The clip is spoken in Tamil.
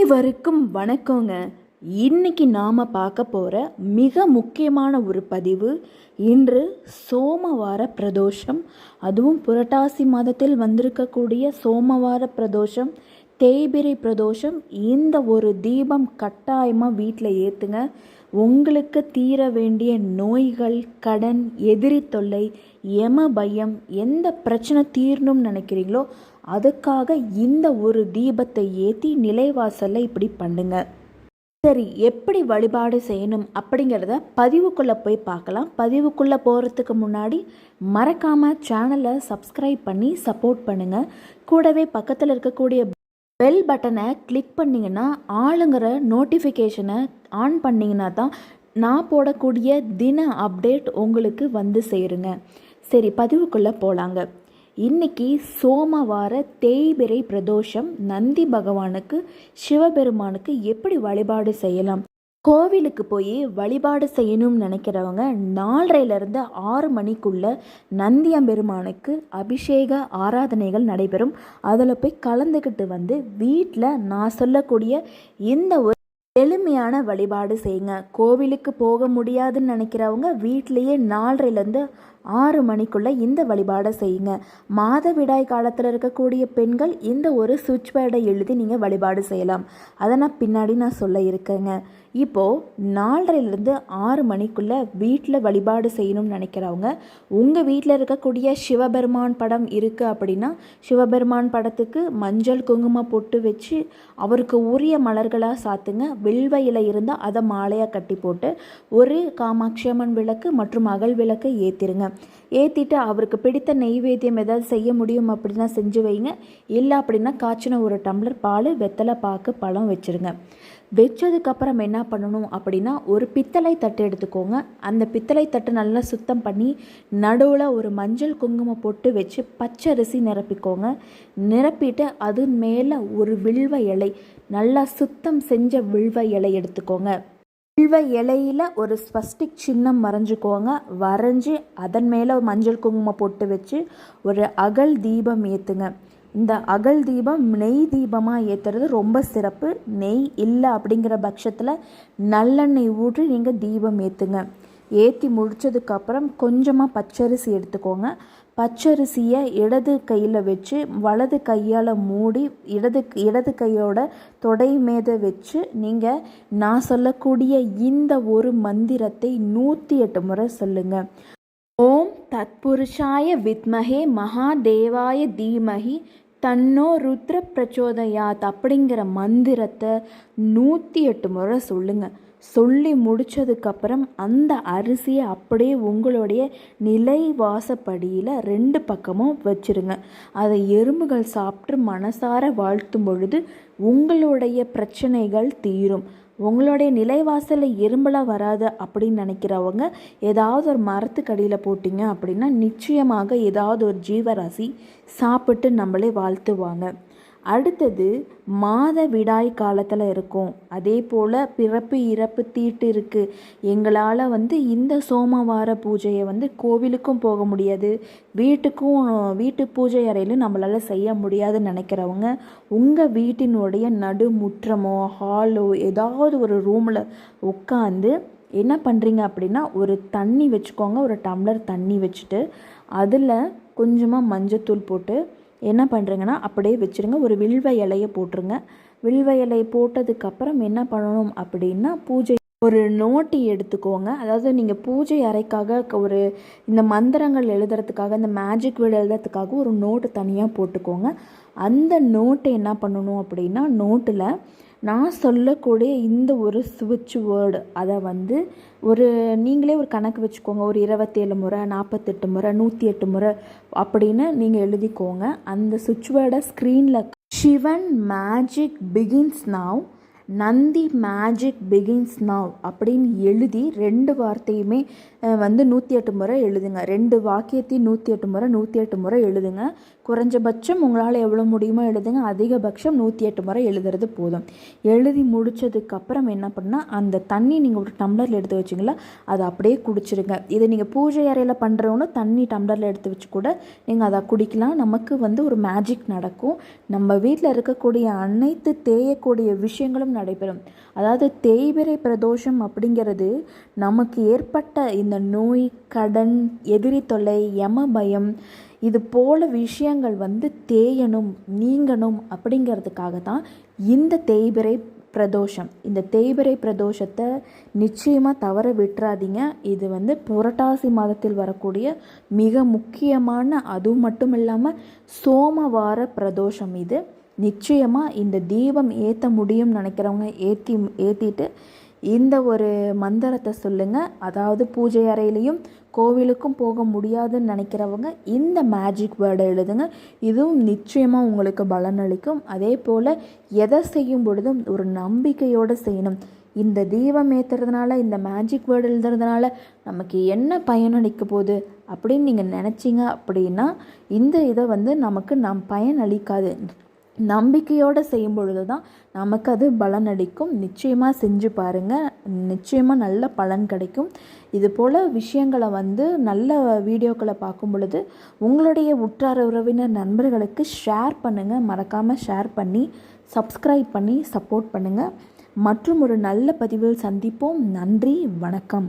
அனைவருக்கும் வணக்கங்க. இன்னைக்கு நாம் பார்க்க போகிற மிக முக்கியமான ஒரு பதிவு இன்று சோமவார பிரதோஷம். அதுவும் புரட்டாசி மாதத்தில் வந்திருக்கக்கூடிய சோமவார பிரதோஷம் தேய்பிரை பிரதோஷம். இந்த ஒரு தீபம் கட்டாயமாக வீட்டில் ஏற்றுங்க உங்களுக்கு தீர வேண்டிய நோய்கள் கடன் எதிரி தொல்லை எம பயம் எந்த பிரச்சனை தீரணும்னு நினைக்கிறீங்களோ அதுக்காக இந்த ஒரு தீபத்தை ஏற்றி நிலைவாசலில் இப்படி பண்ணுங்க. சரி எப்படி வழிபாடு செய்யணும் அப்படிங்கிறத பதிவுக்குள்ளே போய் பார்க்கலாம். பதிவுக்குள்ளே போகிறதுக்கு முன்னாடி மறக்காமல் சேனலை சப்ஸ்கிரைப் பண்ணி சப்போர்ட் பண்ணுங்கள் கூடவே பக்கத்தில் இருக்கக்கூடிய பெல் பட்டனை கிளிக் பண்ணிங்கன்னா ஆளுங்கிற நோட்டிஃபிகேஷனை ஆன் பண்ணிங்கன்னா தான் நான் போடக்கூடிய தின அப்டேட் உங்களுக்கு வந்து சேருங்க. சரி பதிவுக்குள்ளே போகலாங்க இன்னைக்கு சோமவார தேய்பிரை பிரதோஷம். நந்தி பகவானுக்கு சிவபெருமானுக்கு எப்படி வழிபாடு செய்யலாம்? கோவிலுக்கு போய் வழிபாடு செய்யணும்னு நினைக்கிறவங்க நாலரைலேருந்து ஆறு மணிக்குள்ள நந்தியம்பெருமானுக்கு அபிஷேக ஆராதனைகள் நடைபெறும். அதில் போய் கலந்துக்கிட்டு வந்து வீட்டில் நான் சொல்லக்கூடிய இந்த ஒரு எளிமையான வழிபாடு செய்யுங்க. கோவிலுக்கு போக முடியாதுன்னு நினைக்கிறவங்க வீட்லேயே நாலரைலேருந்து ஆறு மணிக்குள்ளே இந்த வழிபாடை செய்யுங்க. மாதவிடாய் காலத்தில் இருக்கக்கூடிய பெண்கள் இந்த ஒரு சுவிட்ச் பேடை எழுதி நீங்கள் வழிபாடு செய்யலாம். அதை நான் பின்னாடி நான் சொல்ல இருக்கேங்க. இப்போது நாலரைலேருந்து ஆறு மணிக்குள்ளே வீட்டில் வழிபாடு செய்யணும்னு நினைக்கிறவங்க உங்கள் வீட்டில் இருக்கக்கூடிய சிவபெருமான் படம் இருக்குது அப்படின்னா சிவபெருமான் படத்துக்கு மஞ்சள் குங்குமம் பொட்டு வச்சு அவருக்கு உரிய மலர்களாக சாத்துங்க. வில்வ இலை இருந்தால் அதை மாலையாக கட்டி போட்டு ஒரு காமாட்சி அம்மன் விளக்கு மற்றும் அகல் விளக்கு ஏற்றிருங்க ஏற்றிட்டு அவருக்கு பிடித்த நெய்வேத்தியம் ஏதாவது செய்ய முடியும் அப்படின்னா செஞ்சு வைங்க. இல்லை அப்படின்னா காய்ச்சின ஒரு டம்ளர் பால் வெத்தலை பாக்கு பழம் வச்சுருங்க. வச்சதுக்கப்புறம் என்ன பண்ணணும் அப்படின்னா ஒரு பித்தளை தட்டு எடுத்துக்கோங்க. அந்த பித்தளை தட்டு நல்லா சுத்தம் பண்ணி நடுவில் ஒரு மஞ்சள் குங்குமம் போட்டு வச்சு பச்சரிசி நிரப்பிக்கோங்க. நிரப்பிட்டு அது மேலே ஒரு வில்வ இலை நல்லா சுத்தம் செஞ்ச வில்வ இலை எடுத்துக்கோங்க. வில்வ இலையில் ஒரு ஸ்வஸ்டிக் சின்னம் வரைஞ்சிக்கோங்க வரைஞ்சி அதன் மேலே மஞ்சள் குங்குமம் போட்டு வச்சு ஒரு அகல் தீபம் ஏற்றுங்க இந்த அகல் தீபம் நெய் தீபமாக ஏற்றுறது ரொம்ப சிறப்பு. நெய் இல்லை அப்படிங்கிற பட்சத்தில் நல்லெண்ணெய் ஊற்றி நீங்கள் தீபம் ஏற்றுங்க ஏற்றி முடித்ததுக்கப்புறம் கொஞ்சமாக பச்சரிசி எடுத்துக்கோங்க. பச்சரிசியை இடது கையில் வச்சு வலது கையால் மூடி இடது இடது கையோட தொடை மேத வச்சு நீங்கள் நான் சொல்லக்கூடிய இந்த ஒரு மந்திரத்தை நூற்றி எட்டு முறை சொல்லுங்கள் ஓம் தத்புருஷாய வித்மகே மகாதேவாய தீமகி தன்னோ ருத்ர பிரச்சோதயாத் அப்படிங்கிற மந்திரத்தை நூற்றி எட்டு முறை சொல்லுங்கள் சொல்லி முடித்ததுக்கப்புறம் அந்த அரிசியை அப்படியே உங்களுடைய நிலை வாசப்படியில் ரெண்டு பக்கமும் வச்சுருங்க. அதை எறும்புகள் சாப்பிட்டு மனசார வாழ்த்தும் பொழுது உங்களுடைய பிரச்சனைகள் தீரும். உங்களுடைய நிலைவாசலில் எறும்பலாக வராது அப்படின்னு நினைக்கிறவங்க ஏதாவது ஒரு மரத்துக்கடியில் போட்டிங்க அப்படின்னா நிச்சயமாக ஏதாவது ஒரு ஜீவராசி சாப்பிட்டு நம்மளே வாழ்த்துவாங்க. அடுத்தது மாத விடாய் காலத்தில் இருக்கும். அதே போல் பிறப்பு இறப்பு தீட்டு இருக்குது எங்களால் வந்து இந்த சோமவார பூஜையை வந்து கோவிலுக்கும் போக முடியாது. வீட்டுக்கும் வீட்டு பூஜை அறையிலும் நம்மளால் செய்ய முடியாதுன்னு நினைக்கிறவங்க உங்கள் வீட்டினுடைய நடுமுற்றமோ ஹாலோ ஏதாவது ஒரு ரூமில் உட்காந்து என்ன பண்ணுறீங்க அப்படின்னா ஒரு தண்ணி வச்சுக்கோங்க. ஒரு டம்ளர் தண்ணி வச்சுட்டு அதில் கொஞ்சமாக மஞ்சத்தூள் போட்டு என்ன பண்ணுறீங்கன்னா அப்படியே வச்சுருங்க. ஒரு வில்வ இலையை போட்டுருங்க. வில்வ இலையை போட்டதுக்கப்புறம் என்ன பண்ணணும் அப்படின்னா பூஜை ஒரு நோட்டி எடுத்துக்கோங்க. அதாவது நீங்கள் பூஜை அறைக்காக ஒரு இந்த மந்திரங்கள் எழுதுறதுக்காக இந்த மேஜிக் வேர்டு எழுதுறதுக்காக ஒரு நோட்டு தனியாக போட்டுக்கோங்க. அந்த நோட்டை என்ன பண்ணணும் அப்படின்னா நோட்டில் நான் சொல்லக்கூடிய இந்த ஒரு சுவிட்ச் வேர்டு அதை வந்து ஒரு நீங்களே ஒரு கணக்கு வச்சுக்கோங்க. ஒரு இருபத்தேழு முறை நாற்பத்தெட்டு முறை நூற்றி எட்டு முறை அப்படின்னு நீங்கள் எழுதிக்கோங்க. அந்த சுவிட்ச் வேர்டை ஸ்க்ரீனில் Sivan magic begins now Nandi magic begins now அப்படின்னு எழுதி ரெண்டு வார்த்தையுமே வந்து நூற்றி எட்டு முறை எழுதுங்க. ரெண்டு வாக்கியத்தையும் நூற்றி எட்டு முறை நூற்றி எட்டு முறை எழுதுங்க. குறைஞ்சபட்சம் உங்களால் எவ்வளோ முடியுமோ எழுதுங்க. அதிகபட்சம் நூற்றி எட்டு முறை எழுதுறது போதும். எழுதி முடிச்சதுக்கப்புறம் என்ன பண்ணால் அந்த தண்ணி நீங்கள் ஒரு டம்ளரில் எடுத்து வச்சிங்களா அதை அப்படியே குடிச்சிருங்க. இதை நீங்கள் பூஜை அறையில் பண்ணுறவங்க தண்ணி டம்ளரில் எடுத்து வச்சு கூட நீங்கள் அதை குடிக்கலாம். நமக்கு வந்து ஒரு மேஜிக் நடக்கும். நம்ம வீட்டில் இருக்கக்கூடிய அனைத்து தேயக்கூடிய விஷயங்களும் நடைபெறும். அதாவது தேய்பிறை பிரதோஷம் அப்படிங்கிறது நமக்கு ஏற்பட்ட இந்த நோய் கடன் எதிரி தொல்லை யம பயம் இது போல விஷயங்கள் வந்து தேயணும் நீங்கணும் அப்படிங்கிறதுக்காக தான் இந்த தேய்பிறை பிரதோஷம். இந்த தேய்பிறை பிரதோஷத்தை நிச்சயமாக தவற விட்டுறாதீங்க. இது வந்து புரட்டாசி மாதத்தில் வரக்கூடிய மிக முக்கியமான அதுவும் மட்டும் இல்லாமல் சோமவார பிரதோஷம் இது. நிச்சயமாக இந்த தீபம் ஏற்ற முடியும்னு நினைக்கிறவங்க ஏற்றி ஏற்றிட்டு இந்த ஒரு மந்திரத்தை சொல்லுங்கள் அதாவது பூஜை அறையிலையும் கோவிலுக்கும் போக முடியாதுன்னு நினைக்கிறவங்க இந்த மேஜிக் வேர்டை எழுதுங்க. இதுவும் நிச்சயமாக உங்களுக்கு பலனளிக்கும் அதே போல் எதை செய்யும் பொழுதும் ஒரு நம்பிக்கையோடு செய்யணும். இந்த தீபம் ஏற்றுறதுனால இந்த மேஜிக் வேர்டு எழுதுறதுனால நமக்கு என்ன பயனளிக்க போகுது அப்படின்னு நீங்கள் நினச்சிங்க அப்படின்னா இந்த இதை வந்து நமக்கு நம் பயன் அளிக்காது நம்பிக்கையோடு செய்யும் பொழுது தான் நமக்கு அது பலன் அடிக்கும் நிச்சயமாக செஞ்சு பாருங்கள் நிச்சயமாக நல்ல பலன் கிடைக்கும். இது போல் விஷயங்களை வந்து நல்ல வீடியோக்களை பார்க்கும் பொழுது உங்களுடைய உற்றார் உறவினர் நண்பர்களுக்கு ஷேர் பண்ணுங்கள் மறக்காமல் ஷேர் பண்ணி சப்ஸ்கிரைப் பண்ணி சப்போர்ட் பண்ணுங்கள் மற்றும் ஒரு நல்ல பதிவில் சந்திப்போம். நன்றி. வணக்கம்.